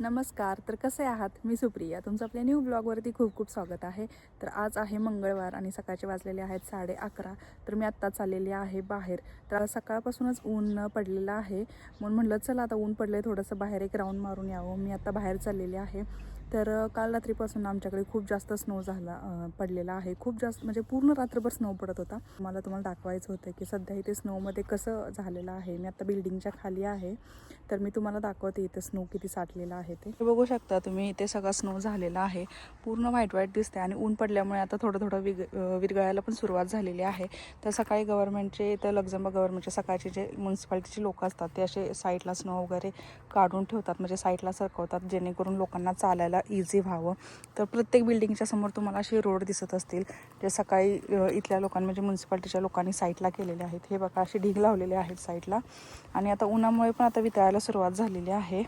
नमस्कार तर कसे आहात? मी सुप्रिया. तुमचं आपल्या न्यू ब्लॉगवरती खूप खूप स्वागत आहे. तर आज आहे मंगळवार आणि सकाळचे वाजलेले आहेत साडे अकरा. तर मी आत्ता चाललेली आहे बाहेर. तर आज सकाळपासूनच ऊन पडलेलं आहे. म्हणून म्हटलं चला आता ऊन पडलं आहे थोडंसं बाहेर एक राऊंड मारून यावं. मी आत्ता बाहेर चाललेली आहे. तर काल रात्रीपासून आमच्याकडे खूप जास्त स्नो झाला पडलेला आहे. खूप जास्त म्हणजे पूर्ण रात्रभर स्नो पडत होता. मला तुम्हाला दाखवायचं होतं की सध्या इथे स्नोमध्ये कसं झालेलं आहे. मी आता बिल्डिंगच्या खाली आहे. तर मी तुम्हाला दाखवते इथे स्नो किती साठलेला आहे ते. बघू शकता तुम्ही इथे सगळा स्नो झालेला आहे. पूर्ण व्हाईट व्हाईट दिसते आणि ऊन पडल्यामुळे आता थोडं थोडं विग विरगळायला विरघळायला पण सुरुवात झालेली आहे. तर सकाळी गव्हर्नमेंटचे इथं लक्झमबर्ग गव्हर्नमेंटचे सकाळचे जे म्युन्सिपाल्टीचे लोक असतात ते असे साईडला स्नो वगैरे काढून ठेवतात म्हणजे साईडला सरकवतात जेणेकरून लोकांना चालायला इझी व्हावं. तर प्रत्येक बिल्डिंगच्या समोर तुम्हाला असे रोड दिसत असतील जे सकाळी इथल्या म्हणजे लोकांनी म्हणजे म्युन्सिपाल्टीच्या लोकांनी साईटला केलेले आहेत. हे बघा असे ढीग लावलेले आहेत साईटला आणि आता उन्हामुळे पण आता वितळायला सुरुवात झालेली आहे.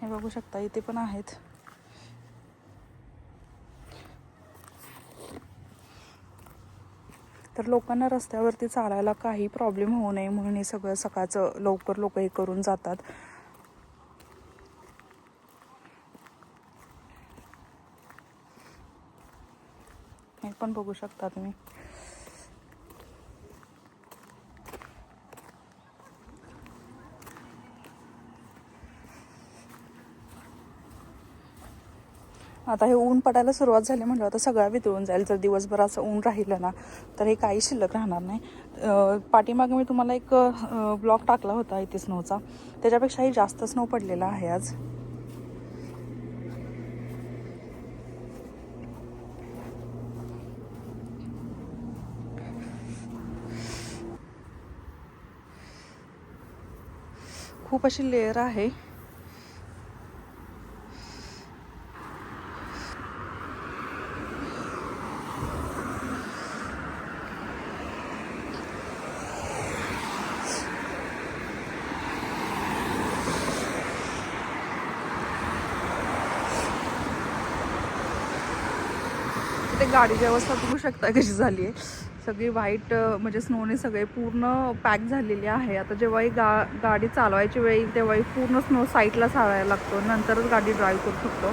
हे बघू शकता इथे पण आहेत. तर लोकांना रस्त्यावरती चालायला काही प्रॉब्लेम होऊ नये म्हणून हे सगळं सकाळचं लवकर लोक हे करून जातात. हे पण बघू शकता तुम्ही. आता हे ऊन पडायला सुरुवात झाली म्हटलं तर सगळं वितळून जाईल. जर दिवसभर असं ऊन राहिलं ना तर हे काही शिल्लक राहणार नाही. पाठीमागे मी तुम्हाला एक ब्लॉक टाकला होता इथे स्नोचा त्याच्यापेक्षाही जास्त स्नो पडलेला आहे आज. खूप अशी लेअर आहे. गाडीची अवस्था बघू शकता कशी झाली आहे. सगळी व्हाईट म्हणजे स्नोने सगळे पूर्ण पॅक झालेली आहे. आता जेव्हाही गा गाडी चालवायची वेळी तेव्हाही पूर्ण स्नो साईटला चालायला लागतो. नंतरच गाडी ड्राईव्ह करू शकतो.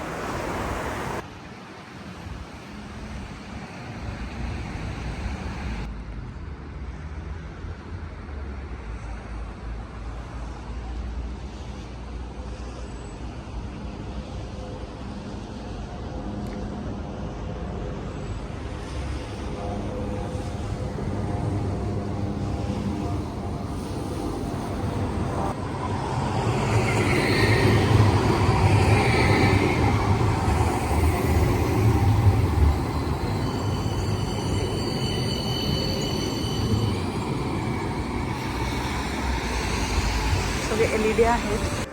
सगळे एल ई डी आहेत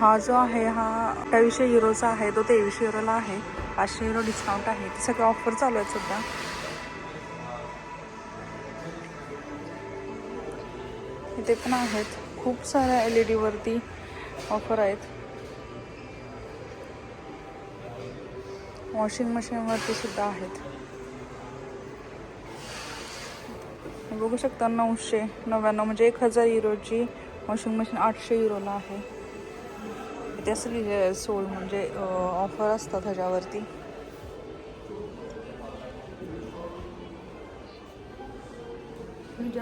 हा जो आहे हा अठ्ठावीसशे युरोचा आहे तो तेवीसशे युरोला आहे पाचशे युरो डिस्काउंट आहे. ते सगळे ऑफर चालू आहेत सध्या. इथे पण आहेत. खूप साऱ्या एल ई डीवरती ऑफर आहेत. वॉशिंग मशीनवरती सुद्धा आहेत. बघू शकता नऊशे नव्याण्णव म्हणजे एक हजार युरोची वॉशिंग मशीन आठशे युरोला आहे. इथे असं सोड सोल म्हणजे ऑफर असतात ह्याच्यावरती.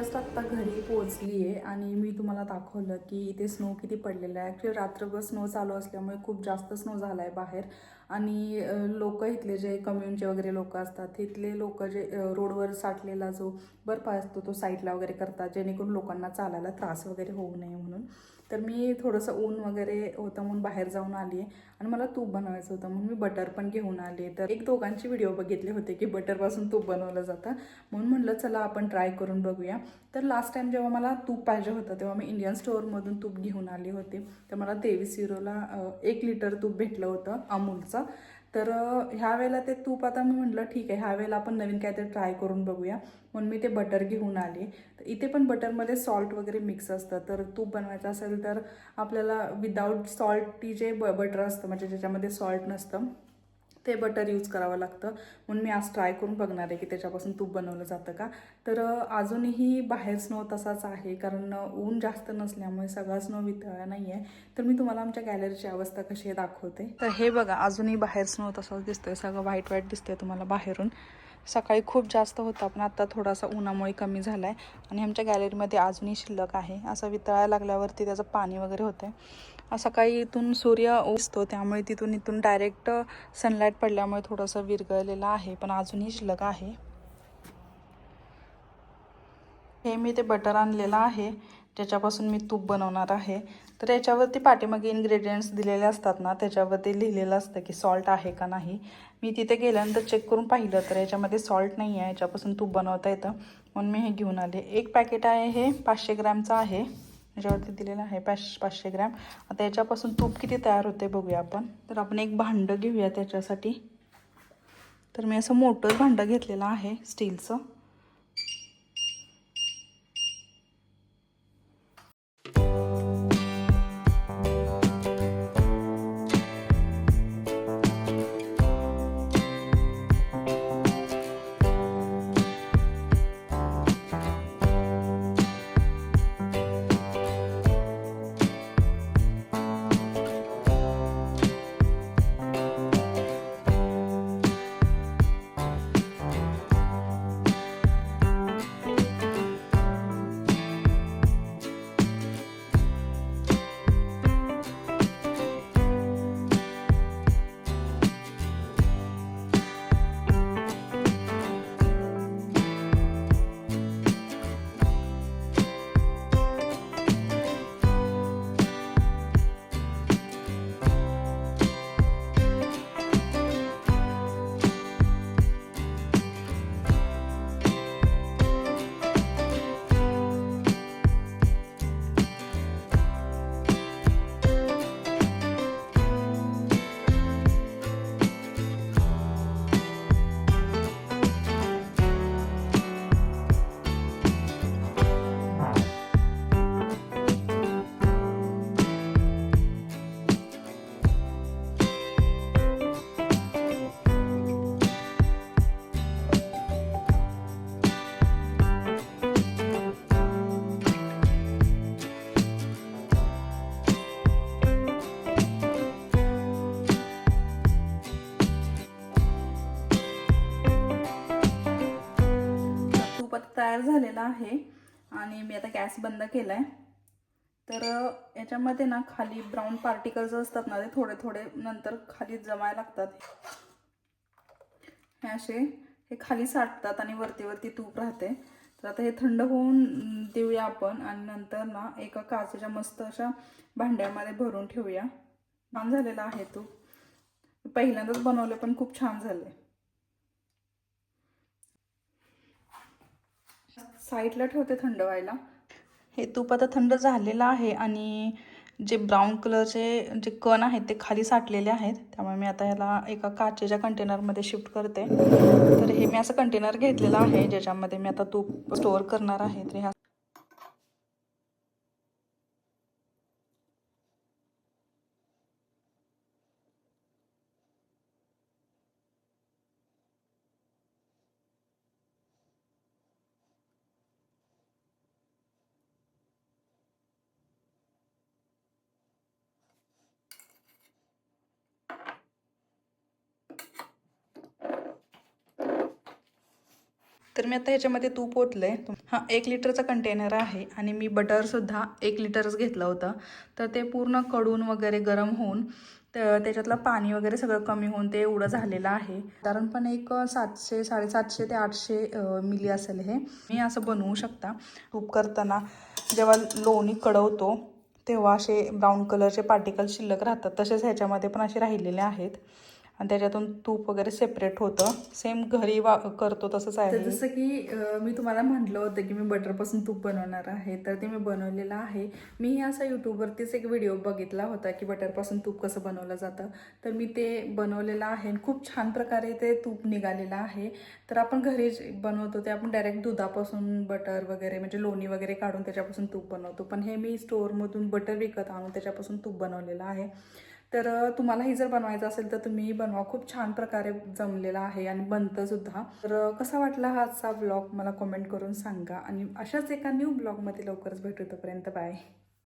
जस्ट आत्ता घरी पोहोचली आहे आणि मी तुम्हाला दाखवलं की इथे स्नो किती पडलेला आहे. ॲक्च्युली रात्रभर स्नो चालू असल्यामुळे खूप जास्त स्नो झाला आहे बाहेर. आणि लोक इथले जे कम्युनिटी वगैरे लोक असतात तिथले लोक जे रोडवर साठलेला जो बर्फ असतो तो साईडला वगैरे करतात जेणेकरून लोकांना चालायला त्रास वगैरे होऊ नये म्हणून. तर मी थोडंसं ऊन वगैरे होतं म्हणून बाहेर जाऊन आली आहे. आणि मला तूप बनवायचं होतं म्हणून मी बटर पण घेऊन आले तर एक दोघांचे व्हिडिओ बघितले होते की बटरपासून तूप बनवलं जातं. म्हणून म्हटलं चला आपण ट्राय करून बघूया. तर लास्ट टाईम जेव्हा मला तूप पाहिजे होतं तेव्हा मी इंडियन स्टोअरमधून तूप घेऊन आली होते. तर मला तेवीस युरोला एक लिटर तूप भेटलं होतं अमूलचं. तर ह्या वेळेला ते तूप आता मी म्हटलं ठीक आहे ह्या वेळेला आपण नवीन काहीतरी ट्राय करून बघूया. म्हणून मी ते बटर घेऊन आले. तर इथे पण बटरमध्ये सॉल्ट वगैरे मिक्स असतं. तर तूप बनवायचं असेल तर आपल्याला विदाऊट सॉल्टी जे ब बटर असतं म्हणजे ज्याच्यामध्ये सॉल्ट नसतं ते बटर यूज करावं लागतं. म्हणून मी आज ट्राय करून बघणार आहे की त्याच्यापासून तूप बनवलं जातं का. तर अजूनही बाहेर स्नो तसाच आहे. कारण ऊन जास्त नसल्यामुळे सगळा स्नो वितळला नाही आहे तर मी तुम्हाला आमच्या गॅलरीची अवस्था कशी आहे दाखवते. तर हे बघा अजूनही बाहेर स्नो तसाच दिसतोय. सगळं व्हाईट व्हाईट दिसतंय तुम्हाला बाहेरून. सकाळी खूप जास्त होता पण आता थोडासा उन्हामुळे कमी झाला आहे आणि आमच्या गॅलरीमध्ये अजूनही शिल्लक आहे. असं वितळायला लागल्यावरती त्याचं पाणी वगैरे होतं सकाळी इथून सूर्य उसतो त्यामुळे तिथून इथून डायरेक्ट सनलाईट पडल्यामुळे थोडंसं विरघळलेलं आहे पण अजूनही शिल्लक आहे. हे मी ते बटर आणलेलं आहे ज्याच्यापासून मी तूप बनवणार आहे. तर याच्यावरती पाठीमागे इन्ग्रेडियंट्स दिलेले असतात ना त्याच्यावरती लिहिलेलं असतं की सॉल्ट आहे का नाही. मी तिथे गेल्यानंतर चेक करून पाहिलं तर याच्यामध्ये सॉल्ट नाही आहे याच्यापासून तूप बनवता येतं. म्हणून मी हे घेऊन आले. एक पॅकेट आहे हे पाचशे ग्रॅमचं आहे. याच्यावरती दिलेलं आहे पाच पाचशे ग्रॅम. आता याच्यापासून तूप किती तयार होते बघूया आपण. तर आपण एक भांडं घेऊया त्याच्यासाठी. तर मी असं मोठं भांडं घेतलेलं आहे स्टीलचं. तयार झालेला आहे आणि मी आता गॅस बंद केला आहे. तर याच्यामध्ये ना खाली ब्राऊन पार्टिकल्स असतात ना ते थोडे थोडे नंतर खाली जमायला लागतात. हे असे हे खाली साठतात आणि वरती वरती तूप राहते. तर आता हे थंड होऊन देऊया आपण आणि नंतर ना एका काचेच्या मस्त अशा भांड्यामध्ये भरून ठेवूया. छान झालेला आहे तूप. पहिल्यांदाच बनवले पण खूप छान झाले साईडला ठेवते थंड व्हायला. हे तूप आता थंड झालेलं आहे आणि जे ब्राऊन कलरचे जे कण आहेत ते खाली साठलेले आहेत. त्यामुळे मी आता ह्याला एका काचेच्या कंटेनरमध्ये शिफ्ट करते. तर हे मी असं कंटेनर घेतलेलं आहे ज्याच्यामध्ये मी आता तूप स्टोअर करणार आहे. तर ह्या तर मी आता ह्याच्यामध्ये तूप ओतलं आहे हा एक लिटरचा कंटेनर आहे आणि मी बटरसुद्धा एक लिटरच घेतलं होतं. तर ते पूर्णकडून वगैरे गरम होऊन तर त्याच्यातलं पाणी वगैरे सगळं कमी होऊन ते एवढं झालेलं आहे. साधारणपणे एक सातशे साडेसातशे ते आठशे मिली असेल हे. मी असं बनवू शकता. तूप करताना जेव्हा लोणी कडवतो तेव्हा असे ब्राऊन कलरचे पार्टिकल शिल्लक राहतात. तसेच ह्याच्यामध्ये पण असे राहिलेले आहेत. आणि त्याच्यातून तूप वगैरे सेपरेट होतं. सेम घरी वा करतो तसंच आहे जसं की मी तुम्हाला म्हटलं होतं की मी बटरपासून तूप बनवणार आहे तर ते मी बनवलेलं आहे. मी असं यूट्यूबवरतीच एक व्हिडिओ बघितला होता की बटरपासून तूप कसं बनवलं जातं. तर मी ते बनवलेलं आहे खूप छान प्रकारे ते तूप निघालेलं आहे. तर आपण घरी बनवतो ते आपण डायरेक्ट दुधापासून बटर वगैरे म्हणजे लोणी वगैरे काढून त्याच्यापासून तूप बनवतो. पण हे मी स्टोअरमधून बटर विकत आणून त्याच्यापासून तूप बनवलेलं आहे. तर तुम्हालाही जर बनवायचं असेल तर तुम्ही बनवा. खूप छान प्रकारे जमलेला आहे आणि बनतं सुद्धा. तर कसा वाटला हा आजचा ब्लॉग? मला कमेंट करून सांगा. आणि अशाच एका न्यू ब्लॉगमध्ये लवकरच भेटू तोपर्यंत बाय.